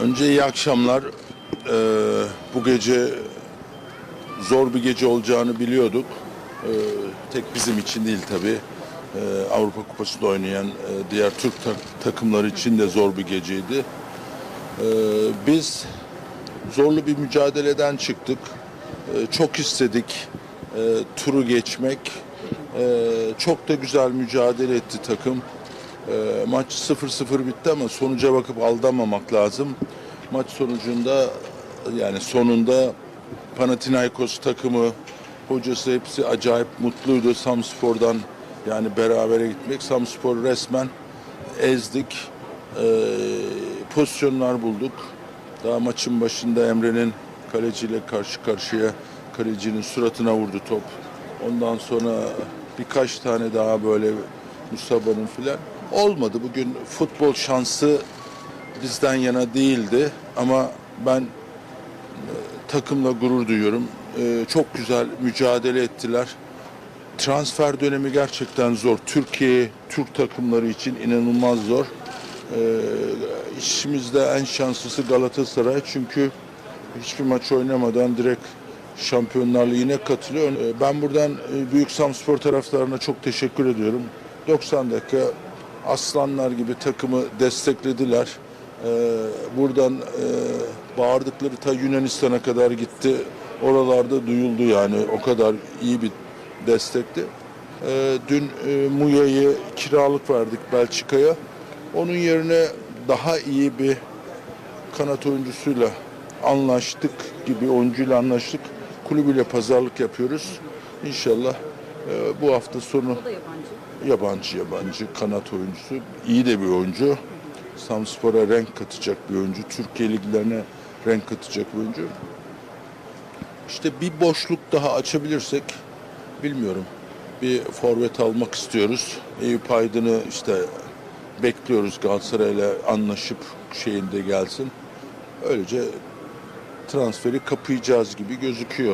Önce iyi akşamlar. Ee, bu gece zor bir gece olacağını biliyorduk. Ee, tek bizim için değil tabii. Ee, Avrupa Kupası'nda oynayan e, diğer Türk tak- takımları için de zor bir geceydi. Ee, biz zorlu bir mücadeleden çıktık. Ee, çok istedik e, turu geçmek. Ee, çok da güzel mücadele etti takım. Ee, maç 0-0 bitti ama sonuca bakıp aldanmamak lazım. Maç sonucunda yani sonunda Panathinaikos takımı, hocası hepsi acayip mutluydu Samspor'dan yani berabere gitmek. Samspor resmen ezdik. Ee, pozisyonlar bulduk. Daha maçın başında Emre'nin kaleciyle karşı karşıya kalecinin suratına vurdu top. Ondan sonra birkaç tane daha böyle Mustafa'nın filan olmadı. Bugün futbol şansı bizden yana değildi ama ben e, takımla gurur duyuyorum. E, çok güzel mücadele ettiler. Transfer dönemi gerçekten zor. Türkiye, Türk takımları için inanılmaz zor. E, işimizde en şanslısı Galatasaray çünkü hiçbir maç oynamadan direkt Şampiyonlar Ligi'ne katılıyor. Ben buradan Büyük Samspor taraftarına çok teşekkür ediyorum. 90 dakika aslanlar gibi takımı desteklediler. E, Buradan e, bağırdıkları ta Yunanistan'a kadar gitti. Oralarda duyuldu yani o kadar iyi bir destekti. E, Dün e, Muya'yı kiralık verdik Belçika'ya. Onun yerine daha iyi bir kanat oyuncusuyla anlaştık gibi oyuncuyla anlaştık. Kulübüyle pazarlık yapıyoruz. İnşallah e, bu hafta sonu O da yabancı. yabancı yabancı kanat oyuncusu. iyi de bir oyuncu. Samspor'a renk katacak bir oyuncu. Türkiye liglerine renk katacak bir oyuncu. İşte bir boşluk daha açabilirsek bilmiyorum. Bir forvet almak istiyoruz. Eyüp Aydın'ı işte bekliyoruz Galatasaray'la anlaşıp şeyinde gelsin. Öylece transferi kapayacağız gibi gözüküyor.